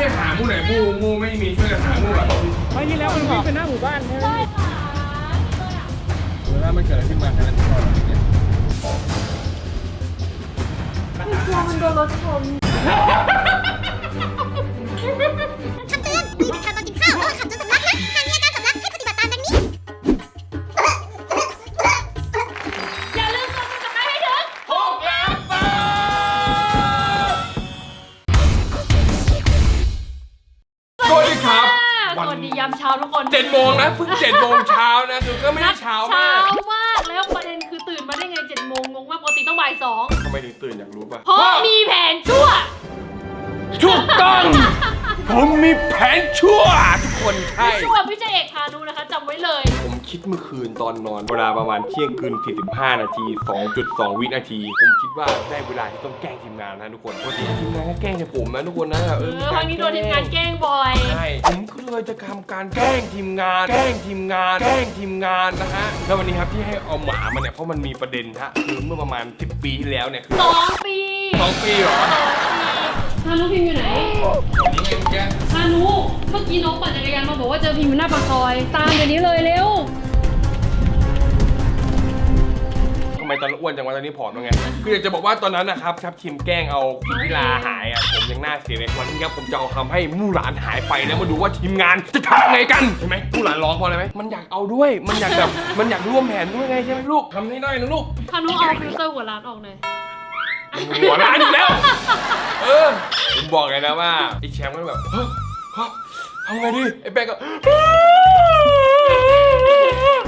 ช่วยหามูหน่อยมูมูไม่มีช่วยกันหามูแบบไม่ที่แล้วมันวิ่งไปหน้าหมู่บ้านใช่ไหมเวลามันเกิดอะไรขึ้นมาแค่นั้นก่อนเนี่ยกลัวมันโดนรถชน ยามเช้าทุกคนเจ็ดโมงนะเพิ่งเจ็ดโมงเช้านะคือก็ไม่ได้เช้าเช้ามากมากแล้วประเด็นคือตื่นมาได้ไงเจ็ดโมงงงมากปกติต้องบ่ายสองทำไมถึงตื่นอยากรู้ป่ะเพราะมีแผนชั่วถูกต้อง ผมมีแผนชั่วทุกคนใช่ ชั่วพี่เจเอกพานุนะคะจำไว้เลย ผมคิดเมื่อคืนตอนนอนเวลาประมาณเที่ยงคืน 45 นาที 2.2 วินาที ผมคิดว่าได้เวลาที่ต้องแกล้งทีมงานนะทุกคนปกติทีมงานก็แกล้งแต่ผมนะทุกคนนะเอเอออครั้งนี้โดนทีมงานแกล้งบ่อย ใช่ผมก็เลยจะทำการแกล้งทีมงาน แกล้งทีมงาน แกล้งทีมงานนะฮะแล้ววันนี้ครับที่ให้เอาหมามาเนี่ยเพราะมันมีประเด็นฮะคือเมื่อประมาณ 10 ปีที่แล้วเนี่ยคือสองปีสองปีเหรอ พานุพิมพ์อยู่ไหนวันนี้ไงเมื่อกี้พานุเมื่อกี้นกปั่นจักรยานมาบอกว่าเจอพิมพ์อยู่หน้าปากซอย ตามเดี๋ยวนี้เลยเร็วทำไมตอนนั้นอ้วนจังวะตอนนี้ผอมแล้วไง คืออยากจะบอกว่าตอนนั้นนะครับครับทีมแกล้งเอาพิมพิลาหายอะผมยังน่าเสียเลยวันนี้ครับผมจะเอาทำให้มู่หลานหายไปแล้วมาดูว่าทีมงานจะทำไงกันใช่ไหมมู่หลานร้องเพราะอะไรไหมมันอยากเอาด้วย มันอยากแบบมันอยากร่วมแผนด้วยไงใช่ไหมลูกทำให้ได้นะลูกพานุเอาฟิลเตอร์หัวร้านออกหน่อยหัวร้านอีกแล้ว เออผมบอกเลยนะว่าไอ้แชมป์ก็แบบเฮ้ยเฮ้ยทำไงดีไอ้แป้งก็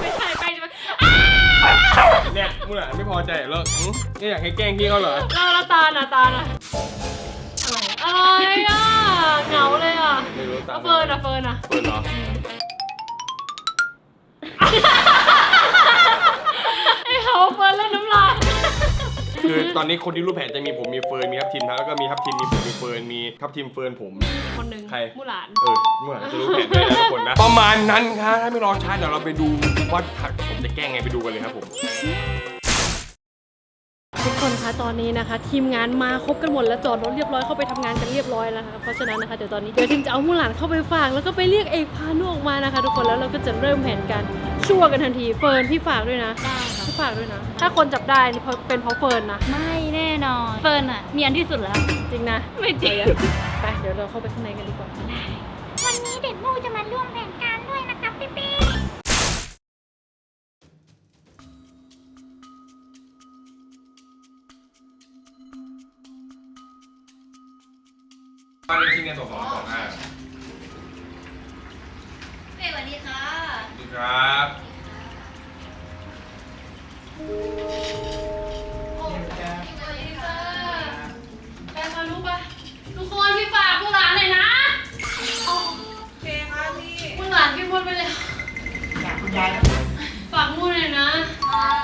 ไม่ใช่ไปใช่ไหมเนี่ยมู่หลานไม่พอใจเหรอหึเนี่ยอยากให้แกล้งพี่เขาเหรอ เราละตาน่ะตาน่ะอะไรอะไรอะเหงาเลยอะไม่รู้ตามเอาเฟิร์นอะเฟิร์นอะ เฟิร์นเหรอไอ้เขาเฟิร์นเล่นน้ำลาย คือตอนนี้คนที่รู้แผนจะมีผมมีเฟิร์นมีทัพทีมแล้วก็มีทัพทีมมีผมมีเฟิร์นมีทัพทีมเฟิร์นผม คนหนึ่งใคร มู่หลาน เออเมื่อไหร่จะรู้แผนด้วยนะทุกคนนะ ประมาณนั้นครับถ้าไม่รอช้าเดี๋ยวเราไปดูว่าผมจะแกล้งไงไปดูกันเลยครับผมทุกคนคะตอนนี้นะคะ ทีมงานมาครบกันหมดแล้วจอดรถเรียบร้อยเข้าไปทำงานกันเรียบร้อยแล้วนะคะเพราะฉะนั้นนะคะเดี๋ยวตอนนี้เดี๋ยวทีมจะเอามู่หลานเข้าไปฝากแล้วก็ไปเรียกเอกพานุออกมานะคะ ทุกคนแล้วเราก็จะเริ่มแผนการ ชั่วกันทันที เฟิร์นพี่ฝากด้วยนะพี่ฝากด้วยนะ ถ้าคนจับได้นี่เพราะเป็นเพราะเฟิร์นนะ ไม่แน่นอนเฟิร์นอะเนียนที่สุดแล้ว จริงนะ ไม่จริง ไป เดี๋ยวเราเข้าไปข้างในกันดีกว่า วันนี้เด็กมูจะมาร่วมแผนการด้วยนะครับพี่ปี้บ้านเลขที่เนี่ยสองสองสองห้า เป้สวัสดีค่ะสวัส ดีครับไปพานุไปทุกคนพี่ฝากมู่หลานหน่อยนะโอเคค่ะพี่มู่หลานพี่มดไปเลยอยากคุณยายนะฝากมู่หน่อยนะ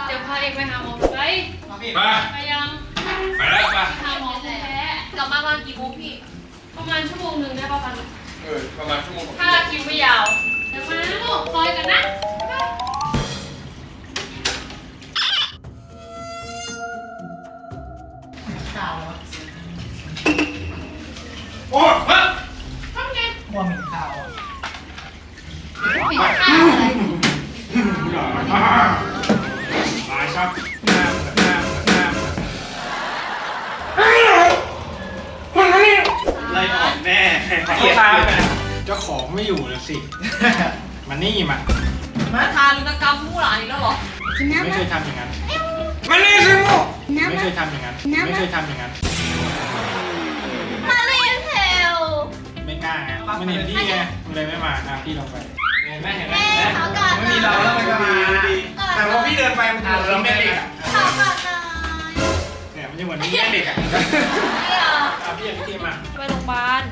เดี๋ยวพาเอกไปหาหมอไปมาพี่ไปไปยัง ไปแล้วไปหาหมอแพ้กลับมาตอนกี่โมงพี่ ประมาณชั่วโมงหนึ่งได้ป่ะพันเออประมาณชั่วโมงกว่าถ้าคิวไม่ยาว เดี๋ยวมานะลูกคอยกันนะข้าวแล้วโอ้ฮะทำไงมัวเหม็นข้าวอะมาครับหน้าหน้าหน้าไล่ออกแน่เกียร์ตามไป เจ้าของไม่อยู่แล้วสิ มันนี่มามาทานกรรมมู่หลานอีกแล้วเหรอไม่เคยทำอย่างนั้นมันนี่สิมูไม่เคยทำอย่างนั้นไม่เคยทำอย่างนั้น มาเรียนเทลไม่กล้าไงมันเห็นพี่ไงมันเลยไม่มาอะพี่ลองไปเห็นไหมเห็นไหมแม่ขอกอดหไม่น่อยมีเราแล้วมันก็มาดีกอดหแต่น่อยพอพี่เดินไปมันถูกเราแม่เด็กอะขอกอดหน่อยเนี่ยมันจะเหมือนแม่เด็กอะไม่เอาอะพี่อยากพี่มาไปโรงพยาบาล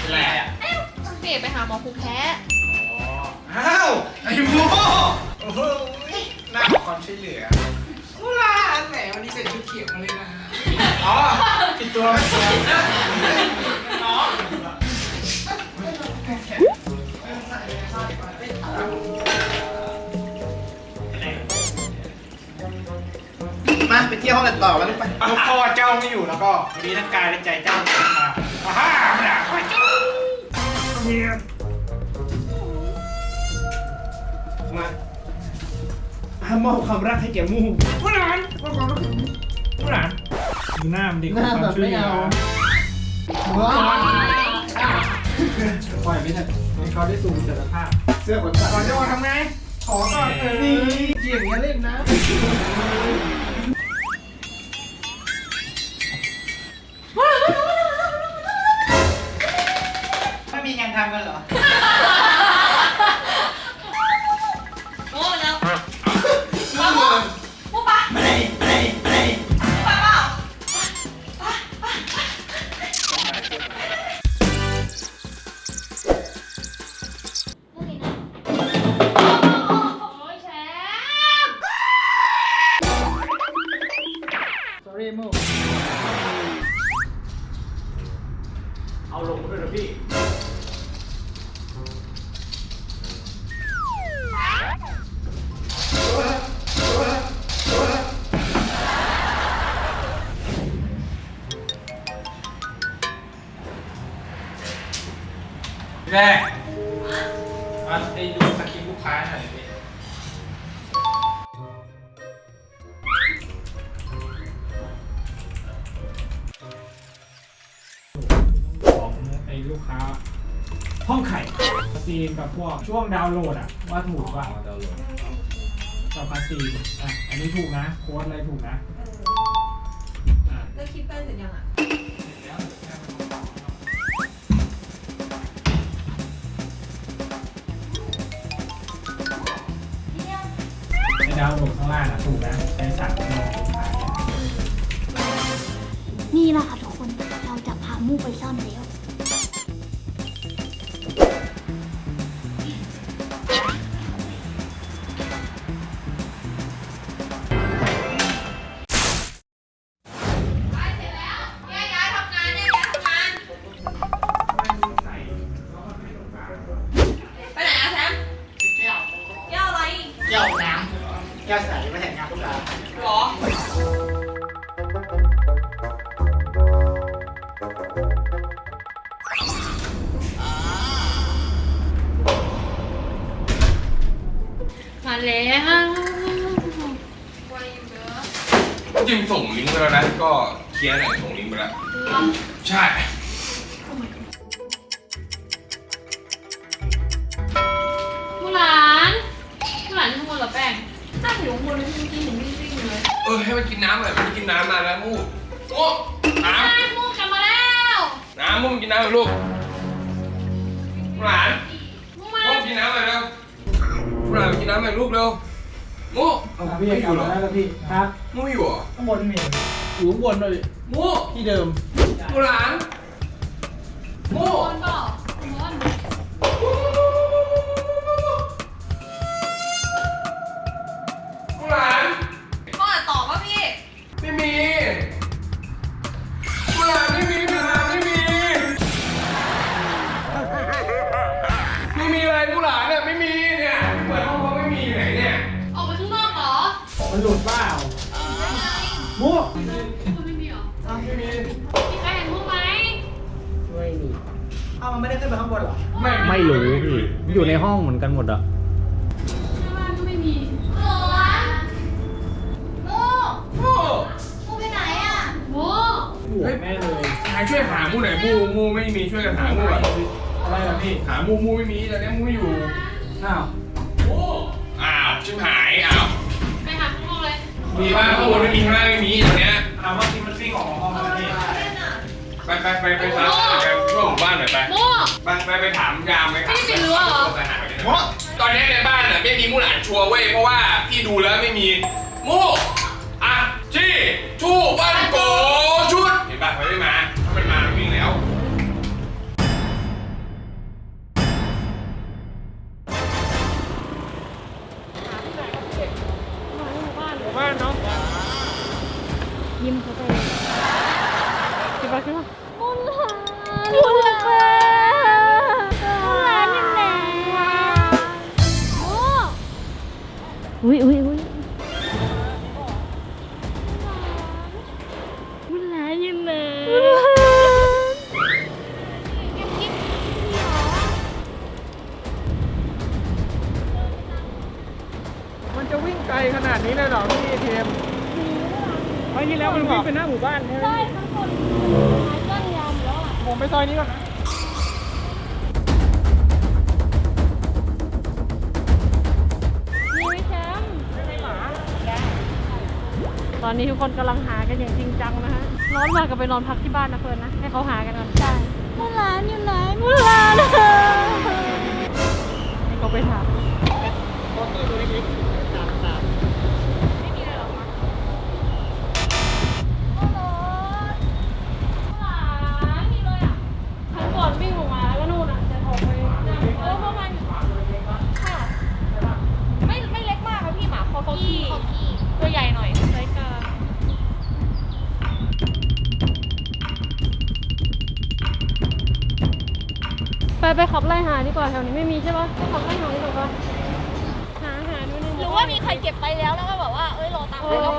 เป็นไรอะ พี่เอกไปหาหมอภูมิแพ้อ๋ออ้าว ไอ้โม่โอ้โหน่าขอความช่วยเหลือมูลาแหมวันนี้ใส่ชุดเขียวมาเลยนะ อ๋อผิดตัวผิดตัวน้องมาไปเที่ยวห้องกันต่อกันเลยไปลูกพ่อเจ้าไม่อยู่แล้วก็วันนี้ทั้งกายและใจเจ้าจะมาอ่าฮ่าไม่ได้ มาห้ามมอบความรักให้แก่มูผู้หลานมอบความรักให้มูผู้หลานดูหน้ามันดิหน้าแบบไม่เอาว้าวปล่อยไม่ได้ให้เขาได้สูงศักยภาพ เสื้อขนสัตว์ก่อนจะมาทำไง ขอก่อนเออนี่เกี่ยงอย่าเล่นนะ ลูกค้า ห้องไข่ซีนกับพวกช่วงดาวน์โหลดอะว่าถูกป่ะกับคาซีนอะอันนี้ถูกนะโค้ดอะไรถูกนะอะแล้วคลิปได้เสร็จยังอะในดาวน์โหลดข้างล่างอะถูกนะในสั่งในลูกค้าเนี่ยนี่แหละค่ะทุกคน เราจะพามูไปซ่อนแล้ว ใช่ มูหลานมูหลานที่ข้างบนเหรอแป้งน่าอยู่ข้างบนเลยเมื่อกี้เห็นวิ่งๆอยู่เลยเออให้มันกินน้ำหน่อยมันกินน้ำนานแล้วมูโอ้น้แป้งมูกลับมาแล้วำน้ำมูมันกินน้ำหน่อยลูกหลานมูมามูกินน้ำหน่อยเร็วหลานกินน้ำหน่อยลูกเร็วมูครับพี่ไม่อกลับยู่เหรมาอแล้วครับพี่ ครับ มูไม่อยู่เหรอข้างบนมีอยู่ข้างบนเลยมูที่เดิม มูหล ไม่ไม่รู้พี่ อยู่ในห้องเหมือนกันหมดอะข้างล่างก็ไม่มีหลวนมูโอ้มูไปไหนอะโว้หัวแม่เลยใครช่วยหามูหน่อยมูมูไม่มีช่วยกันหามูอะอะไรล่ะพี่หามูมูไม่มีตอนนี้มูไม่อยู่อ้าวมูอ้าวชิบหายอ้าวไปหาข้างนอกเลยมีบ้างข้างบนไม่มีข้างล่างไม่มีตอนเนี้ยถามว่าที่มันฟิ้งออกมาห้องแล้วพี่เล่นอะไปไปไปไปตามไป ช่วยหมู่บ้านหน่อยไปโม่ไปไปไปถามยามไปถามพี่ไม่รู้เหรอ ไปหาไปเลยตอนนี้ในบ้านน่ะไม่มีมูหลานชัวร์เว้ยเพราะว่าพี่ดูแล้วไม่มีมูอะจี้ชู่บ้านโกชุ ตอนนี้ทุกคนกำลังหากันอย่างจริงจังนะฮะ ร้อนมากก็ไปนอนพักที่บ้านนะเฟิร์นนะ ให้เขาหากันก่อนใช่มูหลานอยู่ไหนมูหลานให้เขาไปถามครั้งก่อนวิ่งออกมาแล้วก็นู่นอะจะออกไปเออประมาณค่ะไม่ไม่เล็กมากครับพี่หมาคอกี้ตัวใหญ่หน่อยไซส์กลาง ไปไปขับไล่หาดีกว่าแถวนี้ไม่มีใช่ปะไปขับไล่หาดีกว่าปะหาหาดูในหรือว่ามีใครเก็บไปแล้วแล้วก็แบบว่าเอ้ยรอตามเอไปอแล้ว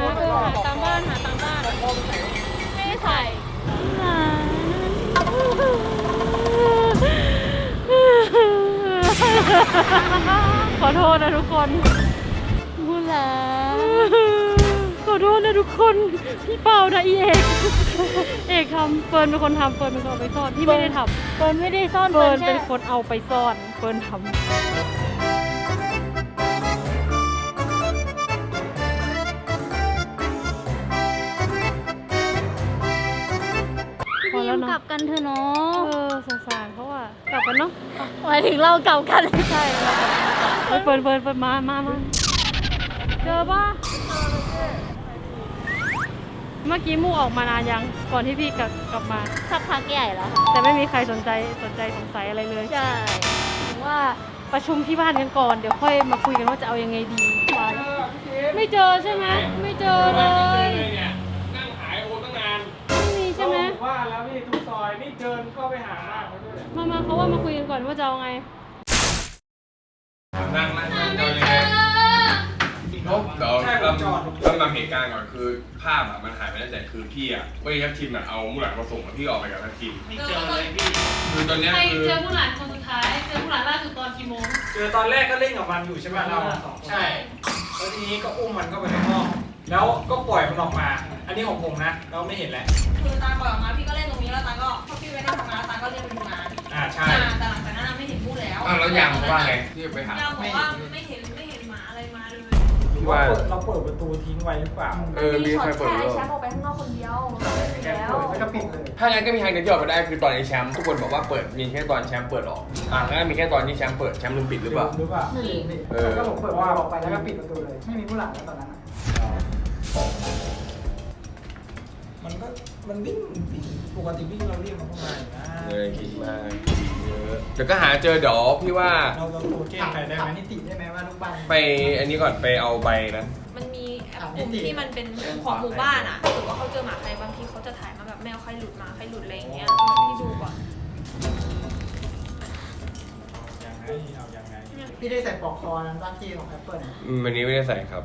หาเออหาตามบ้านหาตามบ้านไม่ได้ใส่ขอโทษนะทุกคนมูหลา ขอโทษนะทุกคน พี่เปล่านะอีเอกเอกทำเฟิร์นเป็นคนทำเฟิร์นเป็นคนเอาไปซ่อนพี่ไม่ได้ทำเฟิร์นไม่ได้ซ่อนเฟิร์นเป็นคนเอาไปซ่อนเฟิร์นทำพอแล้วเนาะกลับกันเถอะเนาะเออสงสารเขาอะกลับกันเนาะหมายถึงเรากลับกัน ใช่แล้วเรากลับกันเฟิร์นเฟิร์นเฟิร์นมามามาเจอปะ เมื่อกี้มู่ออกมานานยังก่อนที่พี่กลับกลับมา สักพักใหญ่แล้วแต่ไม่มีใครสนใจสนใจสงสัยอะไรเลยใช่ถึงว่าประชุมที่บ้านกันก่อนเดี๋ยวค่อยมาคุยกันว่าจะเอายังไงดี ไม่เจอใช่ไหมไม่เจอเลยเนี่ยนั่งหายโอตั้งนานไม่มีใช่ไหมว่าแล้วพี่ทุกซอยนี่เดินเข้าไปหาเขาด้วยเนี่ยมามาเขาว่ามาคุยกันก่อนว่าจะเอาไง นั่งนั่งนั่งเดี๋ยวยังไง เหตุการณ์ก่อนคือภาพอะมันหายไปตั้งแต่คือพี่อะเว้ยทัพทีมอะเอามูหลานมาส่งแล้วพี่ออกไปกับทัพทีม ไม่เจอเลยพี่ คือตอนเนี้ยใครคือ เจอผู้หลานคนสุดท้าย เจอผู้หลานล่าสุดตอนกี่โมงเจอตอนแรกก็เล่นกับมันอยู่ใช่ไหมเราใช่ แล้วทีนี้ก็อุ้มมันเข้าไปในห้อง แล้วก็ปล่อยมันออกมา อันนี้ของผมนะ เราไม่เห็นแล้วคือตาปล่อยออกมาพี่ก็เล่นตรงนี้แล้วตาก็พอพี่ไปนั่งทำงานแล้วตาก็เรียกไปทำงานอ่าใช่ อ่าแต่หลังจากนั้นน่ะไม่เห็นพูดแล้วอ้าวแล้วยามว่าไงที่จะไปหายามบอกว่าไม่เห็น หรือว่า เราเปิดประตูทิ้งไว้หรือเปล่าเออมีใครเปิดหรือเปแชล่ามป์ออกไปข้างนอกคนเดียวแล้วก็ปิดเลยถ้างั้นก็มีทางเดียวที่ออกมาได้คือตอนไอ้แชมป์ทุกคนบอกว่าเปิดมีแค่ตอนแชมป์เปิดออกอะงั้นมีแค่ตอนที่แชมป์เปิดแชมป์ลืมปิดหรือเปล่า หรือเปล่าไม่รู้พี่เออ ก็ผมเปิดว่าออกไปแล้วก็ปิดประตูเลย ไม่มีผู้หลังแล้วตอนนั้นอะมันก็ มันวิ่งปกติวิ่งเราเรียกมันเข้ามาอยู่นะเลยคิดมากเยอะเดี๋ยวก็หาเจอเดี๋ยวพี่ว่าเราเราโทรแจ้งใครได้ถามไหมนิติได้ไหมว่าลูกบ้าน ไปอันนี้ก่อนไปเอาใบนั้น มันมีแอปกลุ่มที่มันเป็นของหมู่บ้านอะถ้าเกิดว่าเขาเจอหมาใครบางทีเขาจะถ่ายมาแบบแมวใครหลุดหมาใครหลุดอะไรอย่างเงี้ยพี่ดูก่อนยังไงเอายังไงพี่ได้ใส่ปลอกคอนั้นบ้านที่ของแอปเปิล อืมวันนี้ไม่ได้ใส่ครับ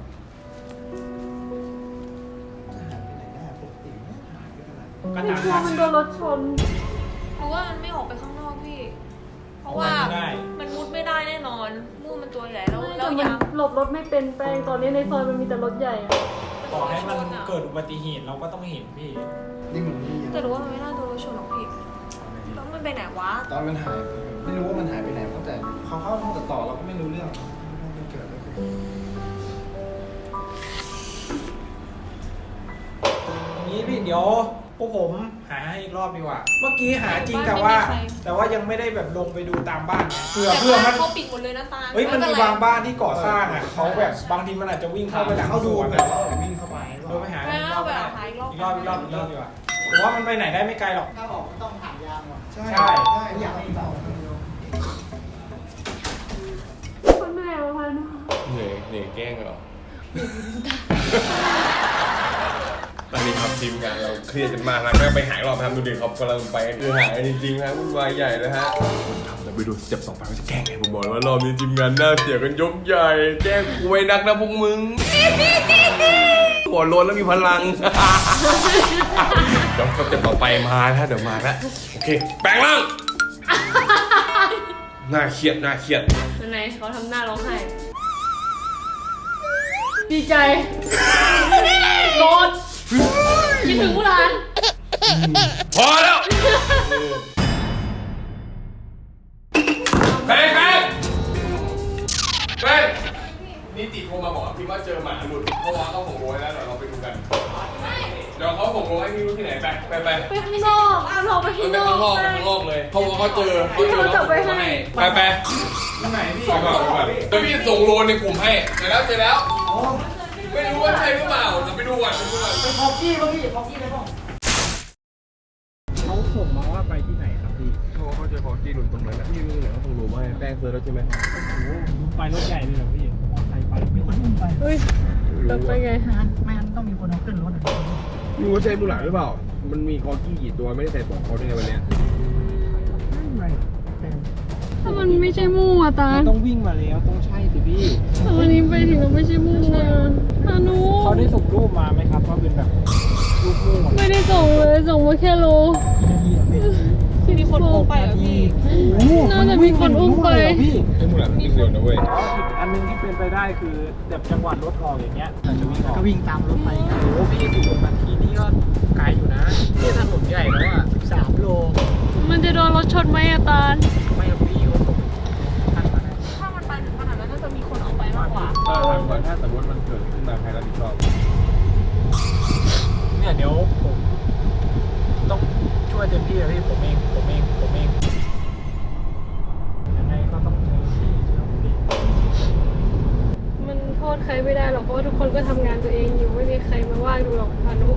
ก็ไม่ตามกลัวมันโดนรถชนหรือว่ามันไม่ออกไปข้างนอกพี่ เพราะว่ามันมุดไม่ได้แน่นอนมูมันตัวใหญ่แล้วแล้วแต่ยามันมหลบรถไม่เป็นแปลงตอนนี้ในซอยมันมีแต่รถใหญ่อะต่อให้มันเกิดอุบัติเหตุเราก็ต้องเห็นพี่นี่เหมือนนี่แต่รู้ว่ามันไม่น่าโดนรถชนหรอกพี่แล้วมันไปไหนวะตอนมันหายไปไม่รู้ว่ามันหายไปไหนตั้งแต่เขาเข้าห้องตัดต่อเราก็ไม่รู้เรื่องมันเกิดอะไรขึ้นนี้พี่เดี๋ยวพ วกผมหาให้อีกรอบดีกว่า เมื่อกี้หาจริงแต่ว่าแต่ว่ายังไม่ได้แบบลงไปดูตามบ้านไงเผื่อแต่เพื่อบ้ามันนเขาปิดหมดเลยนะตาเฮ้ยมันมีไป็ไรบางบ้านที่ก่อสร้างอะเขาแบบบางทีมันอาจจะวิ่งเข้าไปหลังเขาสดูวนแบอะบว่าวิ่งเข้าไปเออไปหาไม่อีกรเอาอบไปนะหาอีกรอบอีกรอบอีกรอบอีกรอบดีกว่าผมว่ามันไปไหนได้ไม่ไกลหรอก ถ้าออกก็ต้องผ่านยางว่ะใช่ใช่อยากให้เบาคนเหนื่อยประมาณนั้นเหนื่อยเหนื่อยแกล้งเหรอ ตอนนี้ครับทีมงานเราเครียดกันมากนะก็ไปหายรอบนะครับดูดิเขากำลังไปคือหายจริงๆนะวุ่นวายใหญ่เลยฮะครับเราไปดูสเต็ปต่อไปว่าจะแกล้งไงผมบอกเลยว่ารอบนี้ทีมงานน่าเสียกันยกใหญ่แกล้งกูไว้นักนะพวกมึงหัวโลนแล้วมีพลังเดี๋ยวสเต็ปต่อไปมาแล้วเดี๋ยวมาแล้วโอเคแปลงร่างน่าเครียดน่าเครียดเป็นไงเขาทำหน้าร้องไห้ดีใจโกรธ คิดถึงผู้หลานพอแล้วเฮ้ยเฮ้ยเฮ้ยนิติโทรมาบอกพี่ว่าเจอหมาหลุดเพราะว่าเขาส่งโรยแล้วเดี๋ยวเราไปดูกันเดี๋ยวเขาส่งโรยให้พี่รู้ที่ไหนไปไปไปไปข้างนอกเอาเราไปไปข้างนข้างนออกกไปข้างนอกเลยเพราะว่าเขาเจอเขาเจอแล้วส่งโรยให้ไปไปตรงไหนพี่ส่งก่อนส่งก่อนเดี๋ยวพี่ส่งโรยในกลุ่มให้เสร็จแล้วเสร็จแล้ว พอกกี้ป่ะพี่พอกกี้ได้ป่ะเขาส่งมาว่าไปที่ไหนครับพี่เขาเขาเจอของที่หลุดตรงนั้นนะพี่รู้เหรอเขาส่งโรยมาให้แป้งเซอร์แล้วใช่ไหมโอ้โหไปรถใหญ่เลยเหรอพี่มอเตอร์ไซค์ไปมีคนอุ้มไปเฮ้ยตกไปไงไม่งั้นต้องมีคนเอาขึ้นรถอะรู้ว่าใช่บุหลาหรือเปล่า มันมีคอกี้กี่ตัวไม่ได้ใส่ปลอกคอได้ไงวันเนี้ยไม่แต่ถ้ามันไม่ใช่หมูอะตามันต้องวิ่งมาแล้วต้องใช่สิพี่ถ้า วันนี้ไปถึงเราไม่ใช่หมูอะตานุเขาได้ส่งรูปมาไหมครับว่าเป็นแบบรูปมู่อะไม่ได้ส่งเลยส่งมาแค่โลมีคนอุ้มไปเหรอพี่น่าจะมีคนอุ้มไปพี่ใช่บุหลามันวิ่งเร็วนะเว้ยอันหนึงที่เป็นไปได้คือแบบจังหวัดรถออกอย่างเงี้ยอาจจะวิ่งออกก็วิ่งตามรถไปโอ้โหพี่สิบกว่านาทีนี่ก็ไกลอยู่นะนี่ถนนใหญ่แล้วอะสามโล มันจะโดนรถชนไหมอะตาลไม่ ไปมากกว่าถ้าถามก่อนถ้าสมมติมันเกิดขึ้นมาใครรับผิดชอบ เนี่ยเดี๋ยวผมต้องช่วยเต็มที่เลยพี่ผมเองผมเองผมเองยังไงก็ต้องเจอพี่เชื่อผมดิมันโทษใครไม่ได้หรอกเพราะว่าทุกคนก็ทำงานตัวเองอยู่ไม่มีใครมาว่าดูหรอกพานุ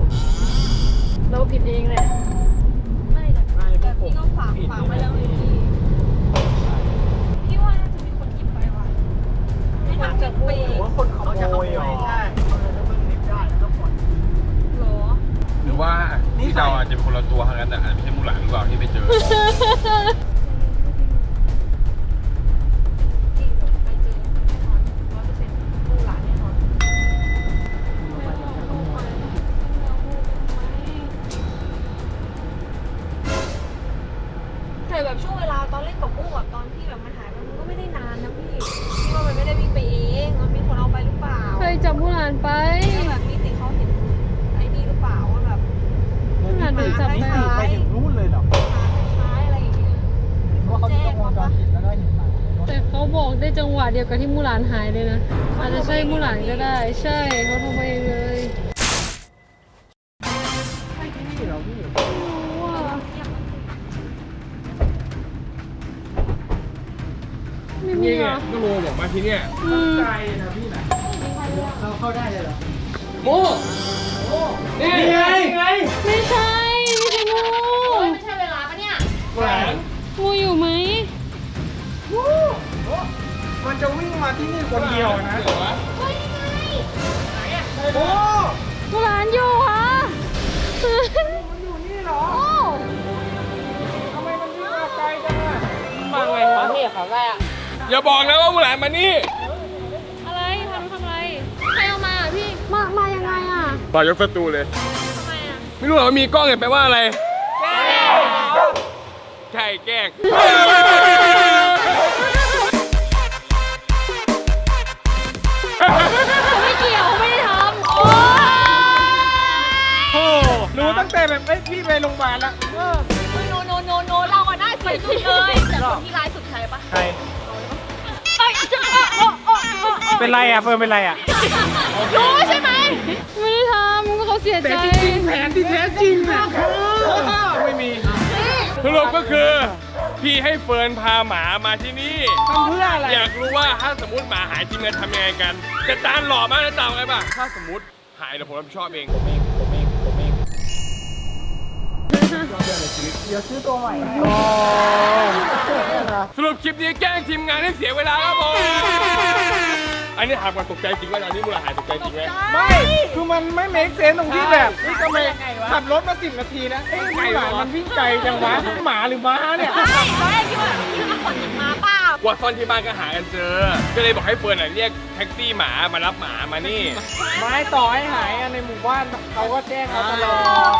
เราผิดเองแหละ ไม่แต่ไม่แต่พี่ก็ฝากฝากไว้ เราอาจจะเป็นคนละตัวทั้งนั้นแต่อาจจะไม่ใช่บุหลาหรือเปล่าที่ไปเจอจริงไปเจอแน่นอนร้อยเปอร์เซ็นต์ลูกหลานแน่นอนแต่แบบช่วงเวลาตอนเล่นกับกู้อะตอนที่แบบมันหายไปมันก็ไม่ได้นานนะพี่พี่ว่ามันไม่ได้วิ่งไปเองมันมีคนเอาไปหรือเปล่า ใครจับผู้หลานไป จับนี่ไปคือไปถึงนู่นเลยเหรอหาคล้ายๆอะไรอย่างเงี้ยเพราะเขามีกล้องวงจรปิดแล้วก็เห็นหมาในรถแต่เขาบอกได้จังหวะเดียวกับที่มูหลานหายเลยนะ อาจจะใช่มูหลานก็ได้ ใช่เขาทำมาเองเลยใช่ที่นี่เหรอพี่ว้าไม่มีนี่เหรไงอก็โมบอกมาที่เนี่ยอืมไกลนะพี่นะเขาเข้าได้เลยเหรอโมนี่ไงไงไม่ใช่ไม่ใช่มูไม่ใช่เวลาปะเนี่ยแหวนมูอยู่ไหมมันจะวิ่งมาที่นี่คนเดียวนะเดี๋ยววะโอ้มูหลานอยู่เหรอมันอยู่นี่เหรอทำไมมันวิ่งมาไกลจังอะฟังไงวะพี่เขาได้อะอย่าบอกนะว่าบุหลามานี่อะไรทำทำอะไรใครเอามาอะพี่มามายังไงอะต่อยกประตูเลยทำ ไมอะไม่รู้หรอว่ามีกล้องเนี่ยแปลว่าอะไรใช่แกล้ง ไม่เกี่ยวไม่ได้ทำโอ้โอ้รู้ตั้งแต่แบบเอ้ยพี่ไปโรงพยาบาลแล้วโนโนโนโนเราอะได้สุดสุดเลยแต่คนที่ร้ายสุดใครปะใคร เอ้ยจะโอ้โอ้โอ้เป็นไรอะเฟิร์นเป็นไรอะรู้ใช่ไหมไม่ได้ทำ เขาเสียแต่ใจจริงๆแผนที่แท้จริงอะไม่มีสรุปก็คือพี่ให้เฟิร์นพาหมามาที่นี่ทำเพื่ออะไร อยากรู้ว่าถ้าสมมติหมาหายจริงจะทำยังไงกันแต่ตาลหล่อมากนะตามไงป่ะถ้าสมมติหายเดี๋ยวผมรับผิดชอบเองผมเองผมเองผมเองเดี๋ยวซื้อตัวใหม่โอ้สรุปคลิปนี้แกล้งทีมงานให้เสียเวลาครับผม อันนี้ถามก่อนตกใจจริงว่าตอนนี้มูลหายตกใจจริงไหมไม่ คือมันไม่เมคเซนตรงที่แบบนี่ทำไมขับรถมาสิบนาทีนะ เอ้ยหมามันวิ่งไกลจังวะหมาหรือม้าเนี่ย ใช่ใช่ที่ว่าที่ว่าคนหยิบมาเปล่ากว่าซ่อนที่บ้านก็หากันเจอ ก็เลยบอกให้เฟิร์นอะเรียกแท็กซี่หมามารับหมามานี่ ไม้ต่อให้หายอะในหมู่บ้านเขาก็แจ้งเขาตลอด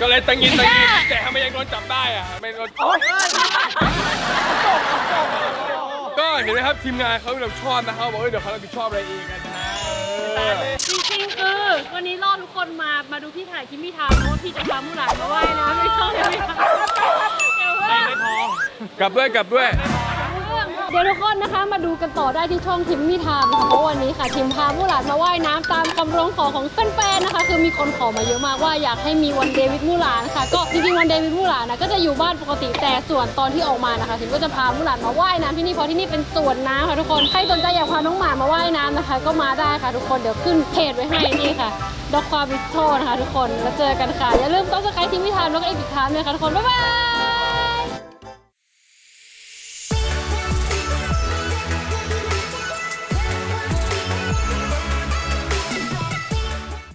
ก็เลยตังยินตังยินแต่ทำไมยังโดนจับได้อะไม่โดน ก็เห็นไหมครับทีมงานเขาแบบชอบนะครับบอกว่าเดี๋ยวเขารับผิดชอบอะไรเองกันนะเออจริงๆคือวันนี้รอดทุกคนมามาดูพี่ถ่ายคลิปพี่ทามเพราะว่าพี่จะพามู่หลานมาว่ายน้ำในช่องพี่ทามเดี๋ยวว่ากลับด้วยกลับด้วย เดี๋ยวทุกคนนะคะมาดูกันต่อได้ที่ช่องทิมมี่ไทม์ค่ะเพราะวันนี้ค่ะทิมพามู่หลานมาว่ายน้ำตามคำร้องขอของแฟนๆนะคะ คือมีคนขอมาเยอะมากว่าอยากให้มีวันเดวิดมู่หลานค่ะ ก็จริงๆวันเดวิดมู่หลานนะก็จะอยู่บ้านปกติแต่ส่วนตอนที่ออกมานะคะทิมก็จะพามู่หลานมาว่ายน้ำที่นี่เพราะที่นี่เป็นสวนน้ำค่ะทุกคนใครสนใจอยากพาน้องหมามาว่ายน้ำนะคะ ก็มาได้ค่ะทุกคนเดี๋ยวขึ้นเพจไว้ให้นี่ค่ะดอกความบิสโตนะคะทุกคนแล้วเจอกันค่ะอย่าลืมต้องสกายทิมมี่ไทม์แล้วก็เอพิทามด้วยค่ะทุกคนบ๊ายบาย